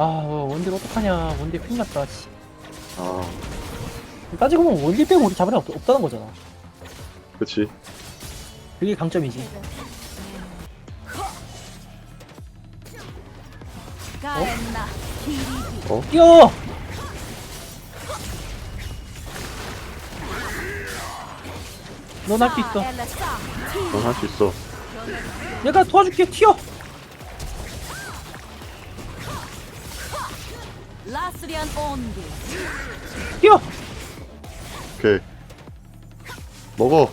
아 원딜 어떡하냐 원딜 큰일 났다 씨. 아, 따지고 보면 원딜 빼고 우리 잡을 애 없, 없다는 거잖아 그치. 그게 강점이지 가엔나 키리비 뛰어! 넌 할 수 있어 넌 할 수 있어. 내가 도와줄게 튀어! 라스리안 온디 뛰어! 오케이. 먹어.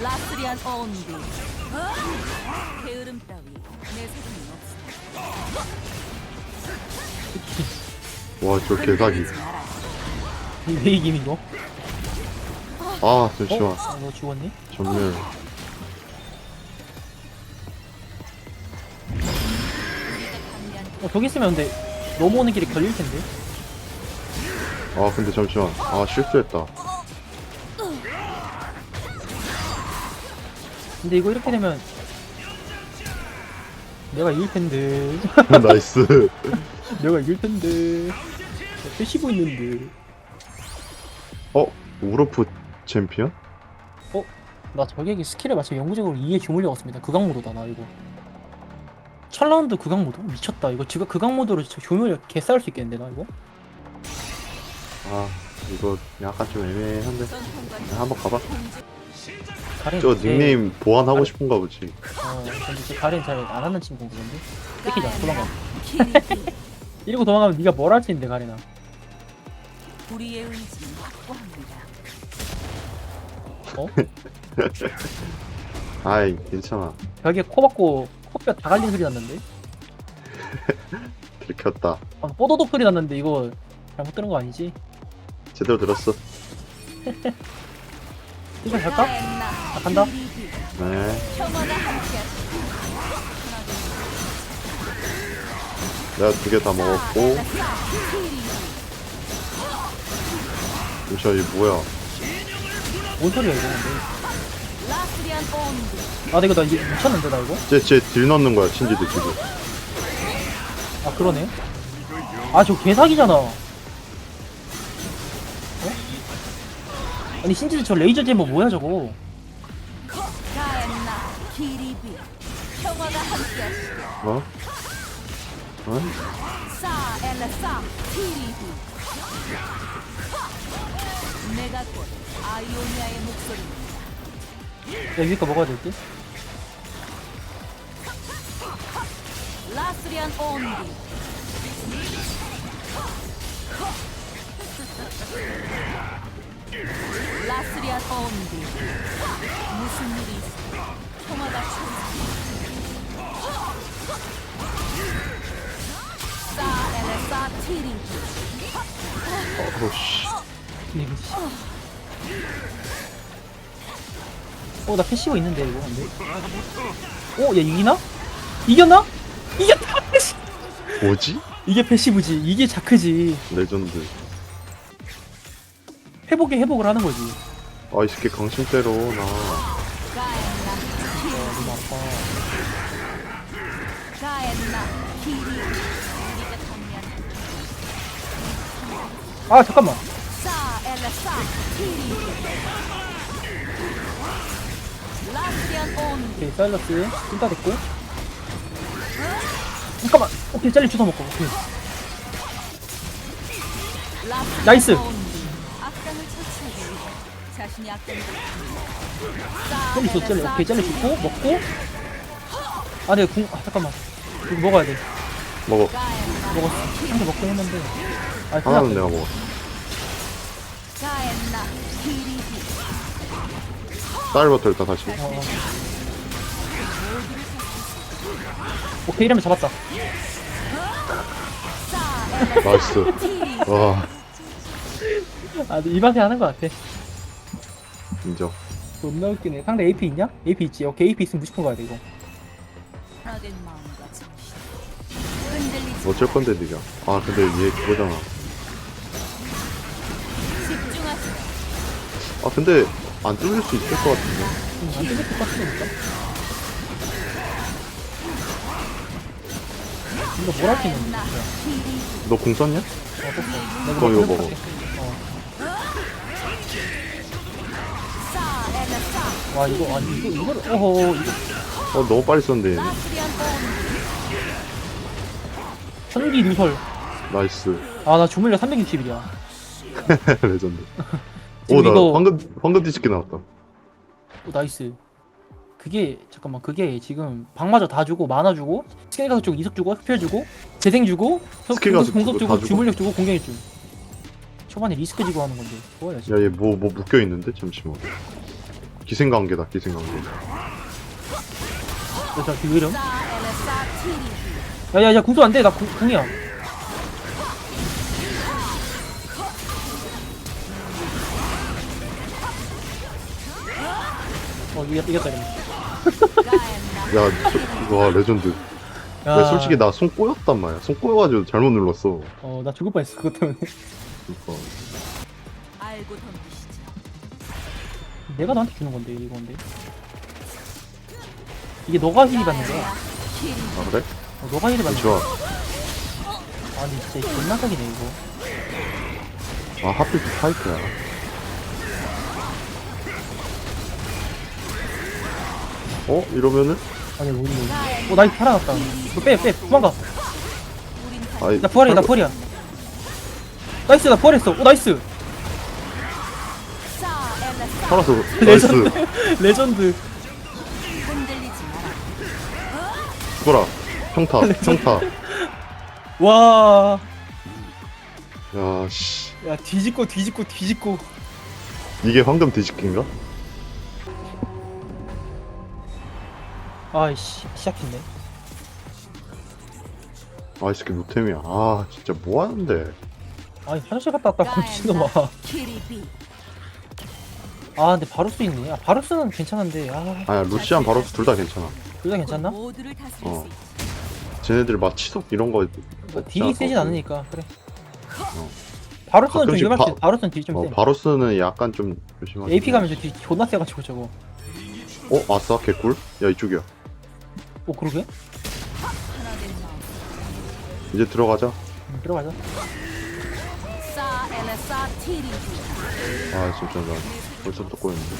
라스리안 온디 게으름 따위 내 없어 와, 저 개사기. 왜 이김 이거? 아, 잠시만. 어? 아, 너 죽었니? 전멸. 어 저기 있으면 근데 넘어오는 길이 걸릴 텐데 아, 근데 잠시만. 아, 실수했다. 근데 이거 이렇게 되면 내가 이길 텐데 나이스. 내가 이길 텐데 패시브 있는데 어? 우르프 챔피언? 나 저격이 스킬에 맞춰 영구적으로 2의 주물력 얻습니다 극강 모드다 나 이거 첫 라운드 극강 모드? 미쳤다 이거 지금 극강 모드로 진짜 조물력 개 쌓을 수 있겠는데 나 이거? 아, 이거 약간 좀 애매한데. 한번 가봐. 가린 저 제- 닉네임 보완하고 싶은가 보지. 어 근데 제 가린 잘안 하는 친구 그런데 뺏기자 도망가 이러고 도망가면 네가 뭘할수 있는데 가린아 우리의 의지는 확고합니다 어? 아이, 괜찮아. 벽에 코 박고 코뼈 다 갈린 소리 났는데 들켰다. 아, 뽀도독 소리 났는데 이거 잘못 들은 거 아니지? 제대로 들었어. 이거? 가엔나 아, 간다. 네. 내가 두 개 다 먹었고. 잠시만, 이 뭐야. 뭔 소리야 이거 근데 아 근데 이거 나 이제 미쳤는데 나 이거? 쟤, 쟤딜 넣는 거야, 친지들 지금. 아 그러네 아저 개사기잖아 어? 아니 신지드 저 레이저 제모 뭐야 저거 가엔나 평화가 어? 어? 내가 곧 아이오니아의 야 위에 거 먹어야 될지? 라스리안 온디 라스리안 온디 무슨 일이 있어 평화가 찾아 사 엘레사 티리 어, 씨. 어나 패시브 있는데 이거 근데 어? 야 이기나? 이겼나? 이겼다! 뭐지? 이게 패시브지 이게 자크지 레전드. 회복에 회복을 하는 거지 아, 이 새끼 강심 때려, 나. 아 너무 아파 아 잠깐만 오케이 사일러스 찐따 됐고. 잠깐만. 오케이 짤리 주워 먹고. 오케이. 나이스. 짤리 줘 짤리 오케이 짤리 주고 먹고. 아 내가 궁 아 잠깐만. 이거 먹어야 돼. 먹어. 먹었어. 한개 먹긴 했는데. 아 하나는 내가 먹어. 쌀부터 일단 다시. 오케이 이러면 잡았다 나이스. 티리 와, 아 근데 이 맛에 하는 거 같아 인정. 존나 웃기네 상대 AP 있냐? AP 있지 오케이 AP 있으면 무조건 가야 돼 이거 하나된 마음과 정신 흔들리지 어쩔 건데, 니가. 아, 근데 얘 그거잖아. 집중하세요 아, 근데 안 뚫릴 수 있을 것 같은데. 음, 안 뜯을 것 같으니까 이거 수 있는지 진짜 너공 썼냐? 어 내가 그럼 이거 먹어. 어. 와 이거 아니 이거 이거를 어허 이거 어 너무 빨리 썼는데 얘는. 천기 누설 나이스 아 나 주물력 360이야 레전드 지금 오나 이거- 황금 황금 디스크 나왔다. 오 나이스. 그게 잠깐만 그게 지금 방마저 다 주고 만화 주고 스킬 가속 주고 이석 주고 흡혈 주고 재생 주고 스킬 가속 공속 주고 주고 다 주고? 주물력 주고 공격력 주고 초반에 리스크 지고 하는 건데. 좋아요 진짜 야얘 뭐 뭐 묶여 있는데? 잠시만. 기생관계다 기생관계. 자그 이름. 야야야 궁수 안돼. 나 궁, 궁이야 어 이겼, 이겼다 이러면 야와 레전드. 야, 야, 솔직히 나 손 꼬였단 말이야. 손 꼬여가지고 잘못 눌렀어. 어나 죽을 뻔했어 그것 때문에. 그러니까. 알고 덤비시죠. 내가 너한테 주는 건데 이건데. 이게 너가 힐이 받는 거야. 아 그래? 어, 너가 힐이 받는 거야. 좋아 아 근데 진짜 존나 각이네 이거. 아 하필 또 파이크야 어? 이러면은? 아니 우리 어 나이 살아났다. 너빼빼 도망가. 아이 나 부활해 나 부활이야. 나이스 나 부활했어. 오 나이스. 레전드. 나이스. 레전드. 마라. 죽어라. 평타 평타. 와. 야씨. 야 뒤집고 뒤집고 뒤집고. 이게 황금 뒤집기인가? 아이씨 시작했네 아이 새끼 노템이야 아 진짜 뭐하는데 아니 화장실 갔다 왔다 미친놈아 아 근데 바루스 있네 아 바루스는 괜찮은데 아 아야 루시안 바로 둘다 괜찮아 둘다 괜찮나? 어. 쟤네들 막 치속 이런 거 뭐 딜이? 세진 않으니까 그래 어. 바루스는 좀 가끔씩 위험할 수 바- 있어 바루스는 딜좀 어 세. 바로스는 약간 좀 조심하자 AP 가면 저딜 존나 세가지고 저거 어? 아싸 개꿀? 야 이쪽이야 오 그러게? 된 마음. 이제 들어가자 음, 들어가자 아 진짜 나 벌써 또 꼬였는데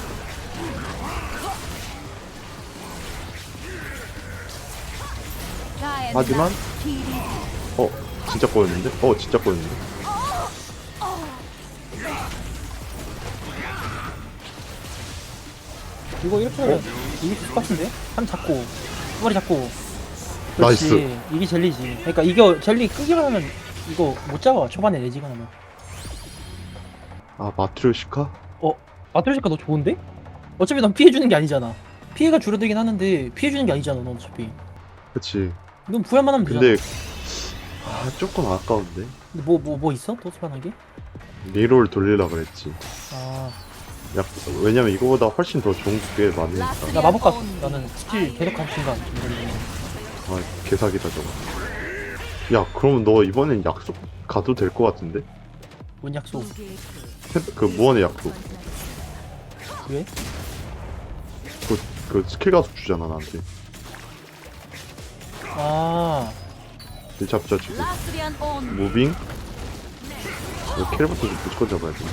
하지만 어? 진짜 꼬였는데? 어 진짜 꼬였는데? 이거 이렇게 하면 이길 것 같은데? 한 잡고 두 마리 잡고 나이스. 그렇지 이게 젤리지 그러니까 이거 젤리 끄기만 하면 이거 못 잡아 초반에 내지가 하면 아 마트리오시카? 마트리시카 너 좋은데? 어차피 넌 피해주는 게 아니잖아 피해가 줄어들긴 하는데 피해주는 게 아니잖아 넌 어차피 그치 넌 부활만 하면 되잖아 근데 아 조금 아까운데? 근데 뭐, 뭐, 뭐 있어? 또 소환하게? 리롤 돌리려 그랬지 아, 야, 왜냐면 이거보다 훨씬 더 좋은 게 많으니까 나 마법 갔어. 나는 스킬 계속 한 순간. 아 개사기다 저거 야 그러면 너 이번엔 약속 가도 될 것 같은데? 뭔 약속? 태- 그 무한의 약속 왜? 그, 그 스킬 가속 주잖아 나한테 아, 일 잡자 지금 무빙 이거 캐릭터 좀 무조건 잡아야 돼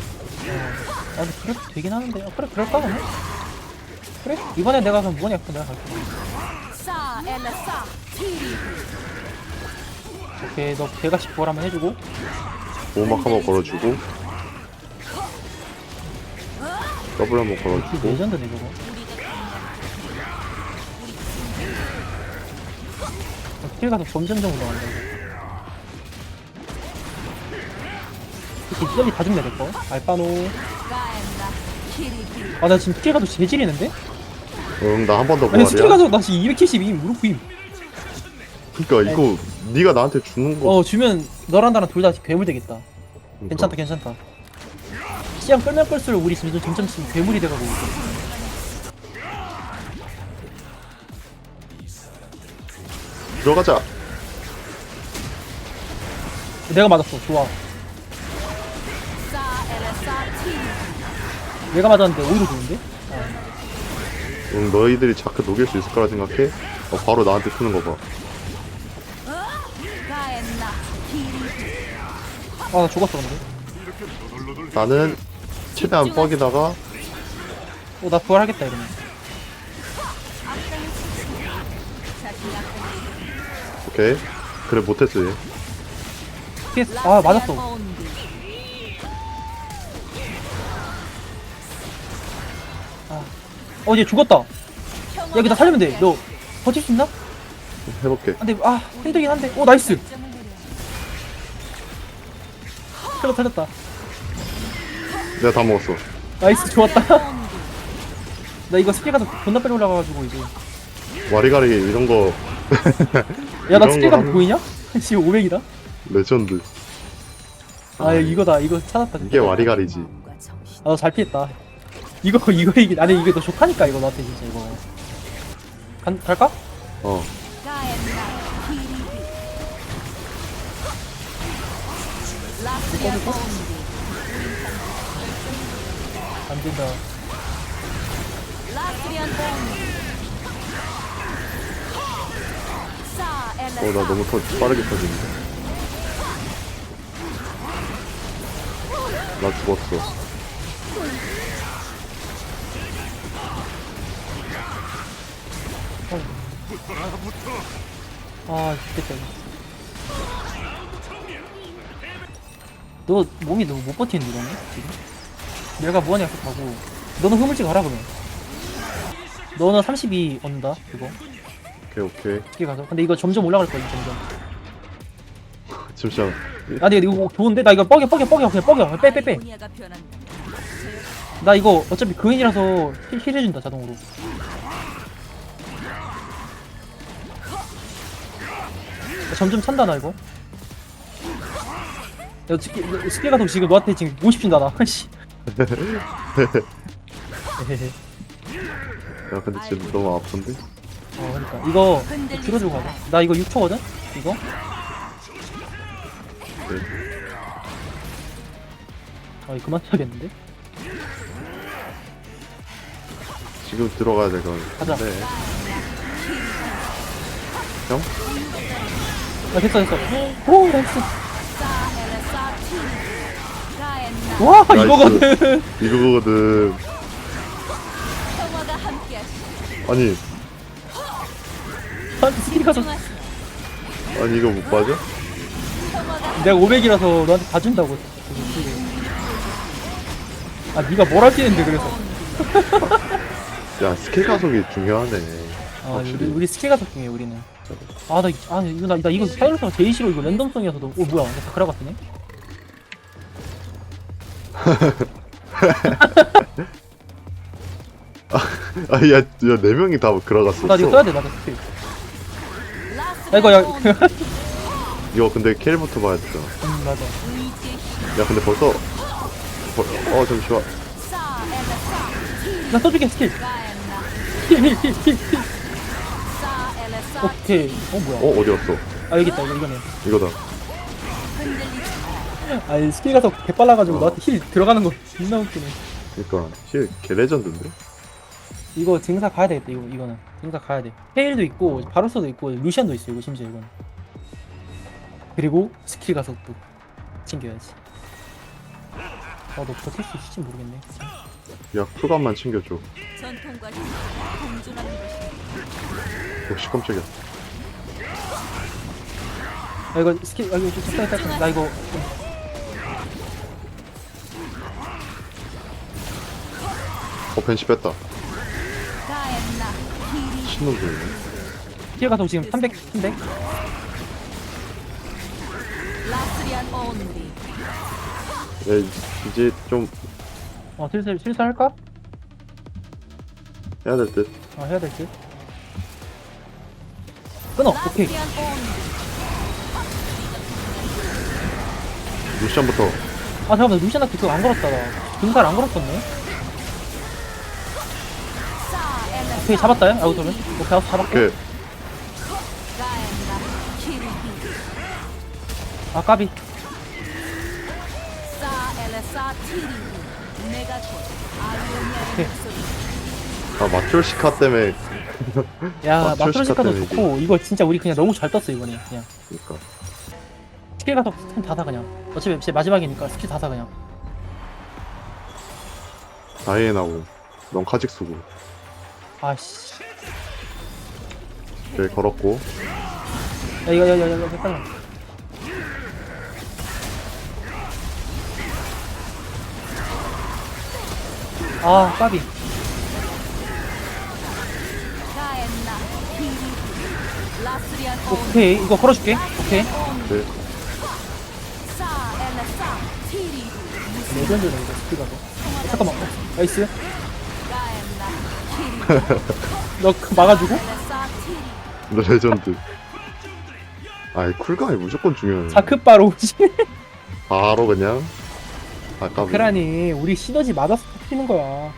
아, 근데 그래도 되긴 하는데. 아, 그래, 그럴까, 그러면? 그래? 이번에 내가 그럼 무한 약속 내가 갈게. 오케이, 너 100가씩 부활 한번 해주고. 보호막 한번 걸어주고 더블 한번 이 걸어주고 레전드네, 저거. 스킬 가서 점점점으로 나간다, 이거. 이렇게 이점이 다 죽네, 내거. 키리비 아, 나 지금 스킬 가서 재질이는데? 응 나 한 번 더 아니, 스킬 부활이야 가서 나 지금 272 무릎 구임. 그니까 이거 네가 나한테 주는 거. 어 주면 너랑 나랑 둘 다 괴물 되겠다. 그러니까. 괜찮다 괜찮다. 시간 끌면 끌수록 우리 점점 점점 지금 괴물이 돼가고 있어. 들어가자. 내가 맞았어. 좋아 내가 맞았는데 오히려 좋은데? 응 너희들이 자크 녹일 수 있을 거라 생각해? 어, 바로 나한테 트는 거봐. 가엔나 기리 아나 죽었어 근데. 나는 최대한 뻑이다가 어 나 부활하겠다 이러면. 오케이. 그래 못했어 얘. PS 아 맞았어 어 얘 죽었다. 야 이거 나 살리면 돼 너 버틸 수 있나? 해볼게. 안돼. 아 힘들긴 한데. 오 나이스. 살렸 살렸다. 내가 다 먹었어. 나이스 좋았다. 나 이거 스킬 가서 존나 빨리 올라가가지고 이제. 와리가리 이런 거. 야 나 이런 스킬 거 가서 하면- 보이냐? 지금 500이다. 레전드. 아 이거다. 이거 찾았다 이게 와리가리지. 정신. 아잘 피했다 이거 이거 이게 아니 이게 너 좋다니까 이거 나한테 진짜 이거 간, 갈까? 어. 안 된다. 어 나 너무 터, 빠르게 터지는데 나 죽었어 아 죽겠다 이거. 너 몸이 너무 못 버티는데 너는 지금? 내가 무한히 약속하고. 너는 흐물지 가라 그러면. 너는 32 얻는다 이거. 오케이 오케이. 어떻게 가서. 근데 이거 점점 올라갈 거야 점점. 잠시만. 아 근데 이거 좋은데? 나 이거 뻐겨 뻐겨 뻐겨 그냥 뻐겨 빼빼빼. 분야가 변한다. 나 이거 어차피 그인이라서 힐, 힐 해준다 자동으로. 나 점점 찬다 나 이거 야 스킬, 스킬 가서 지금 너한테 지금 50 준다 나 씨. 에헤헤. 야 근데 지금 너무 아픈데? 어 그러니까 이거 들어주고 가자 나 이거 6초거든? 이거? 네. 아 이거 그만 쳐야겠는데? 지금 들어가야 될 건. 가자. 네. 형? 아 됐어 됐어 오 나이스. 와 나이스. 이거거든 이거거든. 아니, 아, 스킬 가서 아니 이거 못 봐줘? 내가 500이라서 너한테 다 준다고. 아, 네가 뭘 할지 했는데 그래서. 야 스킬 가속이 중요하네. 아, 우리, 확실히. 우리 스킬 가속 중에 우리는. 아, 나, 이- 아, 이거 나, 나 이거 사이언스가 제일 싫어. 이거 랜덤성이어서도. 오, 뭐야? 나 다크라 같으네. 아, 야, 야, 네 명이 다 들어갔어. 나 이거 써야 돼, 나도 스킬. 야, 이거, 야, 이거 근데 킬부터 봐야 되잖아. 음, 맞아. 야, 근데 벌써. 벌... 어, 잠시만. 나 써줄게, 스킬. 가엔나. 힐, 힐, 힐, 힐, 힐. 오케이. 어, 뭐야? 어, 어디 갔어? 아, 여기 있다, 이거, 이거네. 이거다. 아니, 스킬 가속 개빨라가지고 어. 너한테 힐 들어가는 거 존나 웃기네. 그니까, 힐, 개 레전드인데? 이거 증사 가야 되겠다, 이거, 이거는. 증사 가야 돼. 페일도 있고, 바로스도 있고, 루시안도 있어, 이거 심지어 이거는. 그리고 스킬 가속도 챙겨야지. 아, 너 버틸 수 있을지 모르겠네. 진짜. 야, 쿨감만 챙겨줘. 전통과 공존하는 역시 깜짝이야. 아, 이거 스킬, 아, 이거 좀 적당히 딸까? 나 이거. 좀- 어, 벤시 뺐다. 가엔나 신놈 소리네. 스킬 가속 지금 300, 300? 라스리안 야, 이- 이제 좀 어, 슬슬, 슬슬 할까? 해야 될 듯. 아, 해야 될 듯. 끊어, 오케이. 온디 루시안부터. 아, 잠깐만, 루시안한테 그거 안 걸었다, 나. 등살 안 걸었었네. 오케이, 잡았다, 야? 아우, 그러면. 오케이, 알았어, 잡았고. 오케이. 아, 까비. 아, 아, 마트로시카 때문에. 야, 마트로시카 마트로시카도 때문에 좋고, 이거 진짜 우리 그냥 너무 잘 떴어, 이번에. 그냥. 그니까. 스킬 가서 스턴 다사 그냥 어차피 제 마지막이니까 스킬 다사 그냥 다이애나고 넌 카직 쓰고 아씨 여기 걸었고 야 이거 이거 이거 이거 빨리 아 까비. 오케이 이거 걸어줄게. 오케이. 네. 레전드네 이거 스킬 가서 잠깐만. 어, 나이스. 너 그 막아주고? 레전드. 아이 쿨감이 무조건 중요해. 자크바로 오지. 바로 그냥 아까 그라니 우리 시너지 맞아서 터트리는 거야